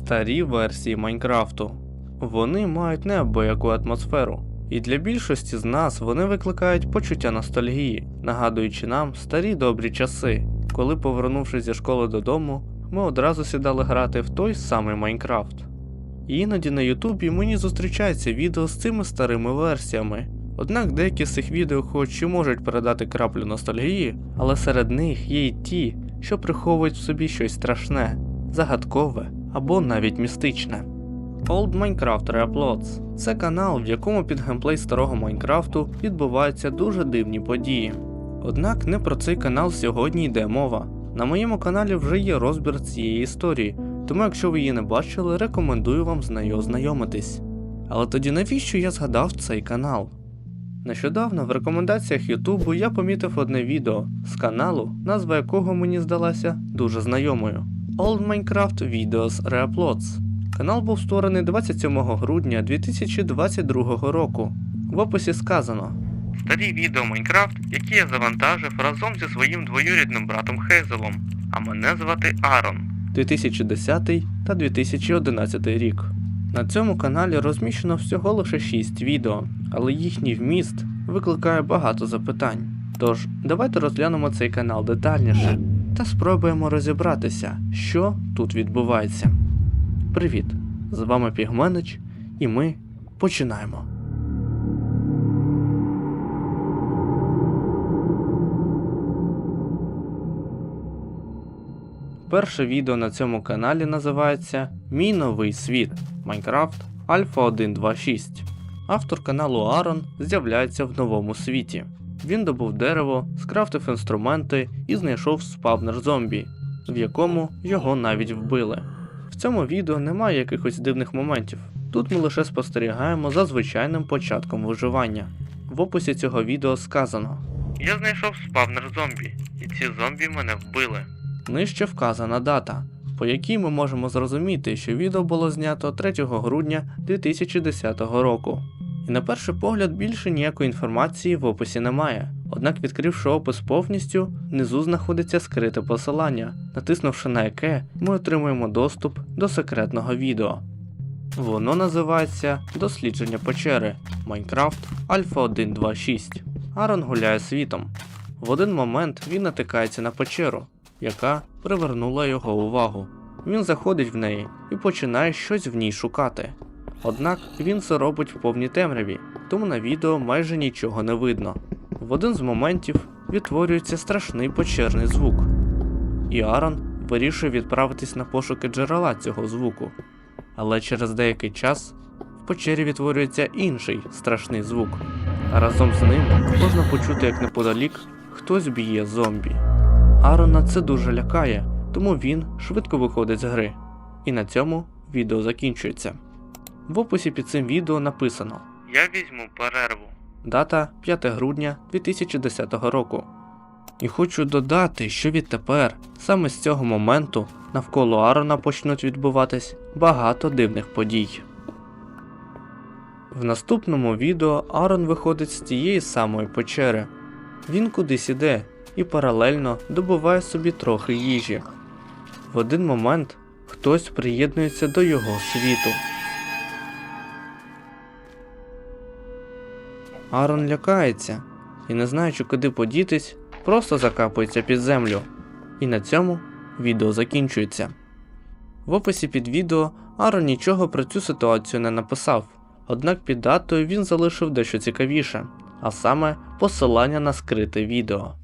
старі версії Майнкрафту. Вони мають неабияку атмосферу, і для більшості з нас вони викликають почуття ностальгії, нагадуючи нам старі добрі часи, коли, повернувшись зі школи додому, ми одразу сідали грати в той самий Майнкрафт. Іноді на Ютубі мені зустрічаються відео з цими старими версіями. Однак деякі з цих відео хоч і можуть передати краплю ностальгії, але серед них є й ті, що приховують в собі щось страшне, загадкове або навіть містичне. Old Minecraft Reuploads – це канал, в якому під геймплей старого Майнкрафту відбуваються дуже дивні події. Однак не про цей канал сьогодні йде мова. На моєму каналі вже є розбір цієї історії, тому якщо ви її не бачили, рекомендую вам з нею ознайомитись. Але тоді навіщо я згадав цей канал? Нещодавно в рекомендаціях Ютубу я помітив одне відео з каналу, назва якого мені здалася дуже знайомою: Old Minecraft Videos Reuploads. Канал був створений 27 грудня 2022 року. В описі сказано: Старі відео Майнкрафт, які я завантажив разом зі своїм двоюрідним братом Хейзелом, а мене звати Арон. 2010 та 2011 рік. На цьому каналі розміщено всього лише 6 відео, але їхній вміст викликає багато запитань. Тож, давайте розглянемо цей канал детальніше та спробуємо розібратися, що тут відбувається. Привіт! З вами Пігменич, і ми починаємо. Перше відео на цьому каналі називається Мій новий світ Майнкрафт Альфа 126. Автор каналу Арон з'являється в новому світі. Він добув дерево, скрафтив інструменти і знайшов спавнер зомбі, в якому його навіть вбили. В цьому відео немає якихось дивних моментів. Тут ми лише спостерігаємо за звичайним початком виживання. В описі цього відео сказано: Я знайшов спавнер зомбі, і ці зомбі мене вбили. Нижче вказана дата, по якій ми можемо зрозуміти, що відео було знято 3 грудня 2010 року. На перший погляд більше ніякої інформації в описі немає. Однак, відкривши опис повністю, внизу знаходиться скрите посилання, натиснувши на яке ми отримуємо доступ до секретного відео. Воно називається Дослідження печери Майнкрафт Альфа 126. Арон гуляє світом. В один момент він натикається на печеру, яка привернула його увагу. Він заходить в неї і починає щось в ній шукати. Однак він це робить в повній темряві, тому на відео майже нічого не видно. В один з моментів відтворюється страшний печерний звук, і Аарон вирішує відправитись на пошуки джерела цього звуку. Але через деякий час в печері відтворюється інший страшний звук, а разом з ним можна почути, як неподалік хтось б'є зомбі. Арона це дуже лякає, тому він швидко виходить з гри. І на цьому відео закінчується. В описі під цим відео написано: Я візьму перерву. Дата 5 грудня 2010 року. І хочу додати, що відтепер, саме з цього моменту, навколо Арона почнуть відбуватись багато дивних подій. В наступному відео Арон виходить з тієї самої печери. Він кудись іде і паралельно добуває собі трохи їжі. В один момент хтось приєднується до його світу. Арон лякається і, не знаючи, куди подітись, просто закапується під землю. І на цьому відео закінчується. В описі під відео Арон нічого про цю ситуацію не написав, однак під датою він залишив дещо цікавіше, а саме посилання на скрите відео.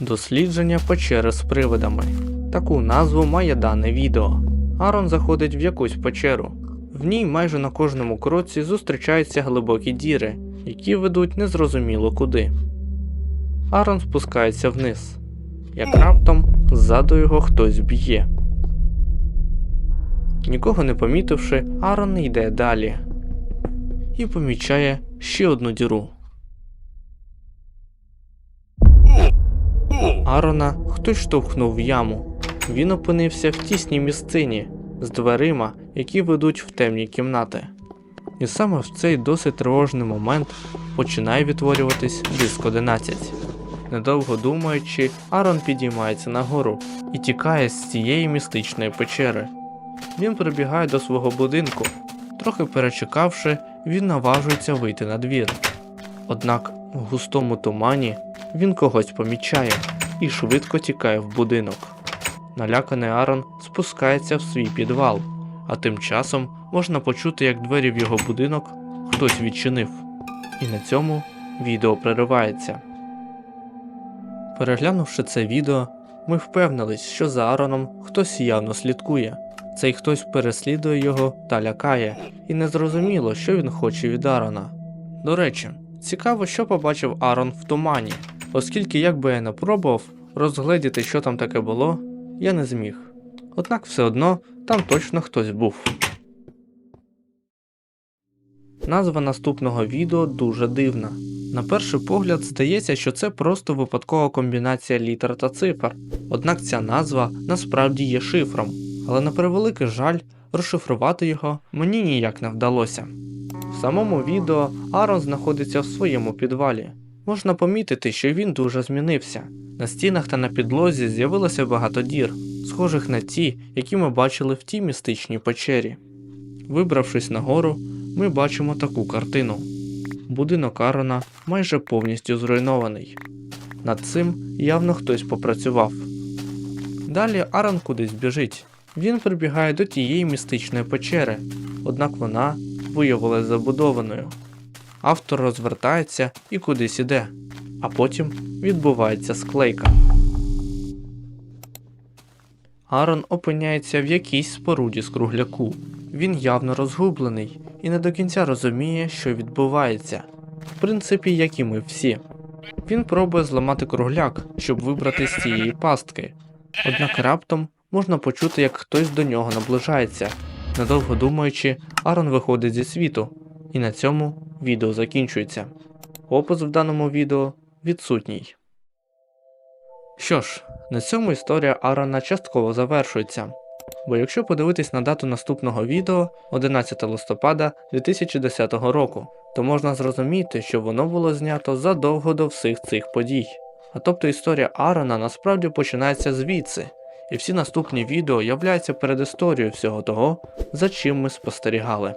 Дослідження печери з привидами. Таку назву має дане відео. Арон заходить в якусь печеру. В ній майже на кожному кроці зустрічаються глибокі діри, які ведуть незрозуміло куди. Арон спускається вниз, як раптом ззаду його хтось б'є. Нікого не помітивши, Арон йде далі і помічає ще одну діру. Арона хтось штовхнув в яму. Він опинився в тісній місцині з дверима, які ведуть в темні кімнати. І саме в цей досить тривожний момент починає відтворюватись диск 11. Недовго думаючи, Арон підіймається нагору і тікає з цієї містичної печери. він прибігає до свого будинку. Трохи перечекавши, він наважується вийти на двір. Однак в густому тумані він когось помічає і швидко тікає в будинок. Наляканий Арон спускається в свій підвал, а тим часом можна почути, як двері в його будинок хтось відчинив. І на цьому відео переривається. Переглянувши це відео, ми впевнились, що за Ароном хтось явно слідкує. Цей хтось переслідує його та лякає, і незрозуміло, що він хоче від Арона. До речі, цікаво, що побачив Арон в тумані, оскільки, як би я не пробував розгледіти, що там таке було, я не зміг. Однак все одно там точно хтось був. Назва наступного відео дуже дивна. На перший погляд здається, що це просто випадкова комбінація літер та цифр, однак ця назва насправді є шифром, але на превеликий жаль, розшифрувати його мені ніяк не вдалося. В самому відео Арон знаходиться в своєму підвалі. Можна помітити, що він дуже змінився. На стінах та на підлозі з'явилося багато дір, схожих на ті, які ми бачили в тій містичній печері. Вибравшись нагору, ми бачимо таку картину. Будинок Арона майже повністю зруйнований. Над цим явно хтось попрацював. Далі Арон кудись біжить. Він прибігає до тієї містичної печери, однак вона виявилась забудованою. Автор розвертається і кудись іде, а потім відбувається склейка. Арон опиняється в якійсь споруді з кругляку. Він явно розгублений і не до кінця розуміє, що відбувається. В принципі, як і ми всі. Він пробує зламати кругляк, щоб вибрати з цієї пастки. Однак раптом можна почути, як хтось до нього наближається. Недовго думаючи, Арон виходить зі світу, і на цьому відео закінчується. Опис в даному відео відсутній. Що ж, на цьому історія Арона частково завершується. Бо якщо подивитись на дату наступного відео 11 листопада 2010 року, то можна зрозуміти, що воно було знято задовго до всіх цих подій. А тобто історія Арона насправді починається звідси, і всі наступні відео являються передісторією всього того, за чим ми спостерігали.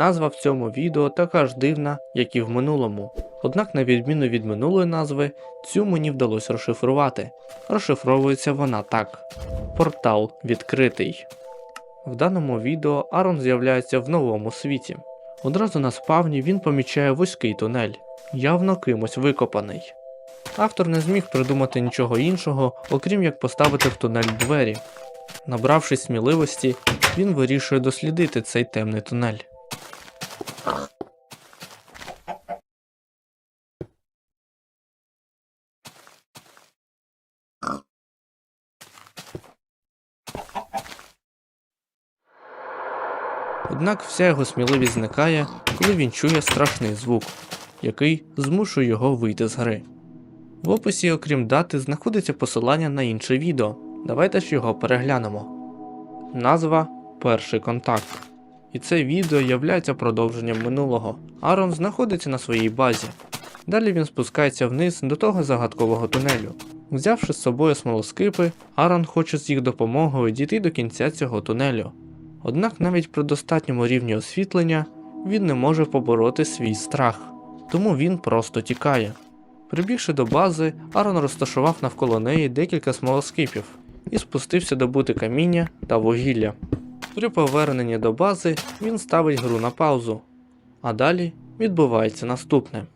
Назва в цьому відео така ж дивна, як і в минулому. Однак, на відміну від минулої назви, цю мені вдалося розшифрувати. Розшифровується вона так: Портал відкритий. В даному відео Арон з'являється в новому світі. Одразу на спавні він помічає вузький тунель, явно кимось викопаний. Автор не зміг придумати нічого іншого, окрім як поставити в тунель двері. Набравшись сміливості, він вирішує дослідити цей темний тунель. Однак вся його сміливість зникає, коли він чує страшний звук, який змушує його вийти з гри. В описі, окрім дати, знаходиться посилання на інше відео. Давайте ж його переглянемо. Назва Перший контакт. І це відео являється продовженням минулого. Арон знаходиться на своїй базі. Далі він спускається вниз до того загадкового тунелю. Взявши з собою смолоскипи, Арон хоче з їх допомогою дійти до кінця цього тунелю. Однак навіть при достатньому рівні освітлення він не може побороти свій страх, тому він просто тікає. Прибігши до бази, Арон розташував навколо неї декілька смолоскипів і спустився добути каміння та вугілля. При поверненні до бази він ставить гру на паузу, а далі відбувається наступне.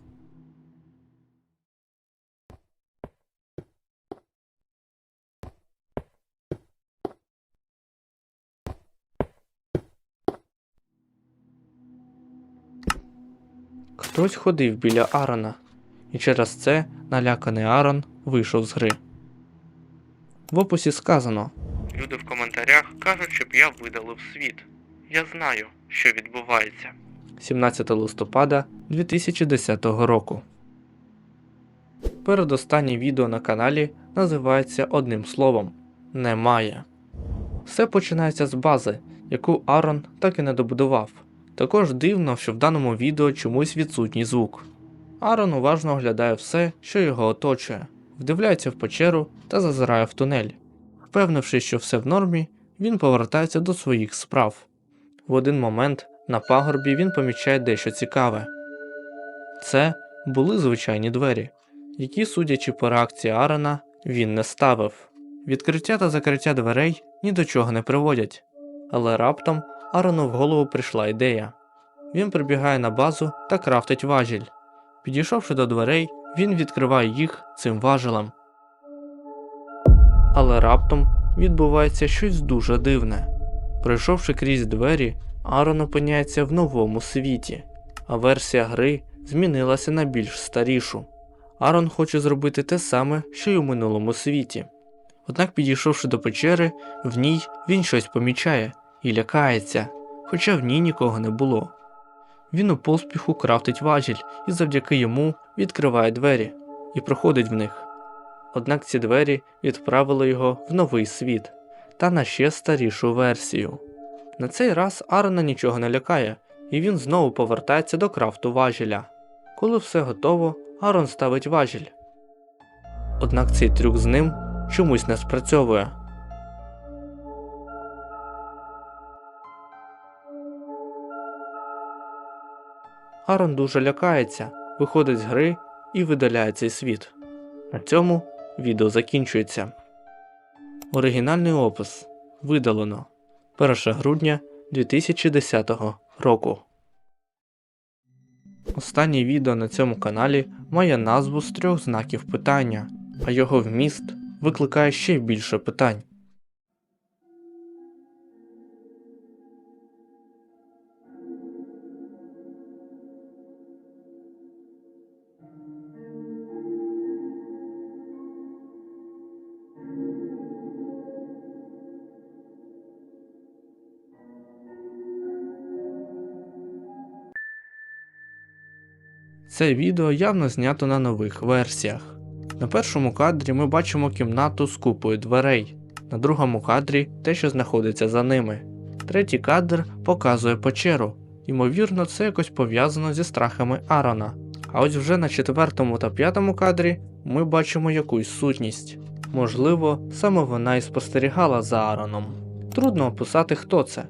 Хтось ходив біля Арона, і через це наляканий Арон вийшов з гри. В описі сказано: Люди в коментарях кажуть, щоб я видалив світ. Я знаю, що відбувається. 17 листопада 2010 року. Передостаннє відео на каналі називається одним словом Немає. Все починається з бази, яку Арон так і не добудував. Також дивно, що в даному відео чомусь відсутній звук. Арон уважно оглядає все, що його оточує, вдивляється в печеру та зазирає в тунель. Впевнившись, що все в нормі, він повертається до своїх справ. В один момент на пагорбі він помічає дещо цікаве. Це були звичайні двері, які, судячи по реакції Аарона, він не ставив. Відкриття та закриття дверей ні до чого не приводять. Але раптом Аарону в голову прийшла ідея. Він прибігає на базу та крафтить важіль. Підійшовши до дверей, він відкриває їх цим важелем. Але раптом відбувається щось дуже дивне. Пройшовши крізь двері, Аарон опиняється в новому світі, а версія гри змінилася на більш старішу. Аарон хоче зробити те саме, що й у минулому світі. Однак, підійшовши до печери, в ній він щось помічає і лякається, хоча в ній нікого не було. Він у поспіху крафтить важіль і завдяки йому відкриває двері і проходить в них. Однак ці двері відправили його в новий світ та на ще старішу версію. На цей раз Арона нічого не лякає, і він знову повертається до крафту важіля. Коли все готово, Арон ставить важіль. Однак цей трюк з ним чомусь не спрацьовує. Арон дуже лякається, виходить з гри і видаляє цей світ. На цьому відео закінчується. Оригінальний опис видалено 1 грудня 2010 року. Останнє відео на цьому каналі має назву з трьох знаків питання, а його вміст викликає ще більше питань. Це відео явно знято на нових версіях. На першому кадрі ми бачимо кімнату з купою дверей, на другому кадрі те, що знаходиться за ними. Третій кадр показує печеру. Ймовірно, це якось пов'язано зі страхами Арона. А ось вже на четвертому та п'ятому кадрі ми бачимо якусь сутність. Можливо, саме вона і спостерігала за Ароном. Трудно описати, хто це,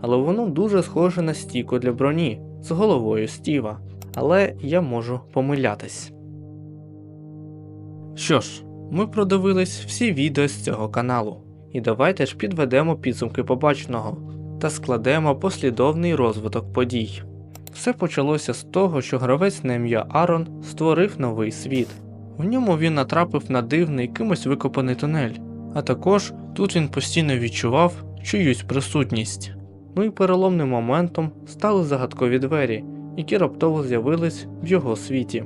але воно дуже схоже на стійку для броні з головою Стіва але я можу помилятись. Що ж, ми продивились всі відео з цього каналу, і давайте ж підведемо підсумки побаченого та складемо послідовний розвиток подій. Все почалося з того, що гравець на ім'я Арон створив новий світ. В ньому він натрапив на дивний кимось викопаний тунель, а також тут він постійно відчував чиюсь присутність. Ну і переломним моментом стали загадкові двері, які раптово з'явились в його світі.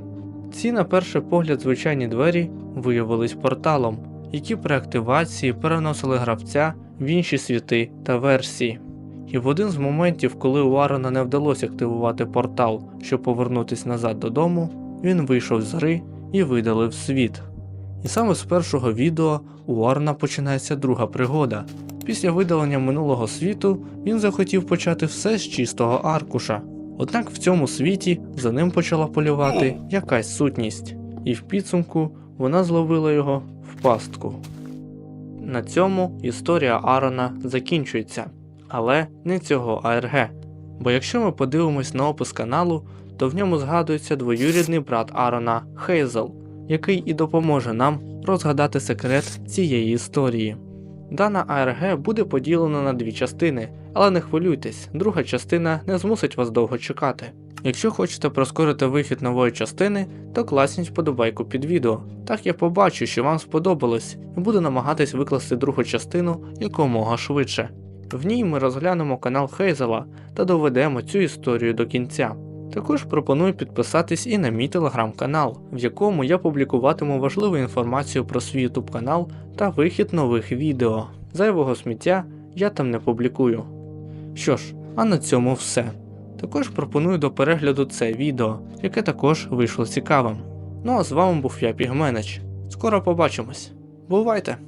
Ці, на перший погляд, звичайні двері виявились порталом, які при активації переносили гравця в інші світи та версії. І в один з моментів, коли у Арона не вдалося активувати портал, щоб повернутися назад додому, він вийшов з гри і видалив світ. І саме з першого відео у Арона починається друга пригода. Після видалення минулого світу він захотів почати все з чистого аркуша. Однак в цьому світі за ним почала полювати якась сутність, і в підсумку вона зловила його в пастку. На цьому історія Арона закінчується, але не цього АРГ. Бо якщо ми подивимось на опис каналу, то в ньому згадується двоюрідний брат Арона Хейзел, який і допоможе нам розгадати секрет цієї історії. Дана АРГ буде поділена на дві частини, але не хвилюйтесь, друга частина не змусить вас довго чекати. Якщо хочете проскорити вихід нової частини, то класніть вподобайку під відео. Так я побачу, що вам сподобалось, і буду намагатись викласти другу частину якомога швидше. В ній ми розглянемо канал Хейзела та доведемо цю історію до кінця. Також пропоную підписатись і на мій телеграм-канал, в якому я публікуватиму важливу інформацію про свій YouTube канал та вихід нових відео. Зайвого сміття я там не публікую. Що ж, а на цьому все. Також пропоную до перегляду це відео, яке також вийшло цікавим. Ну а з вами був я Пігменич. Скоро побачимось. Бувайте!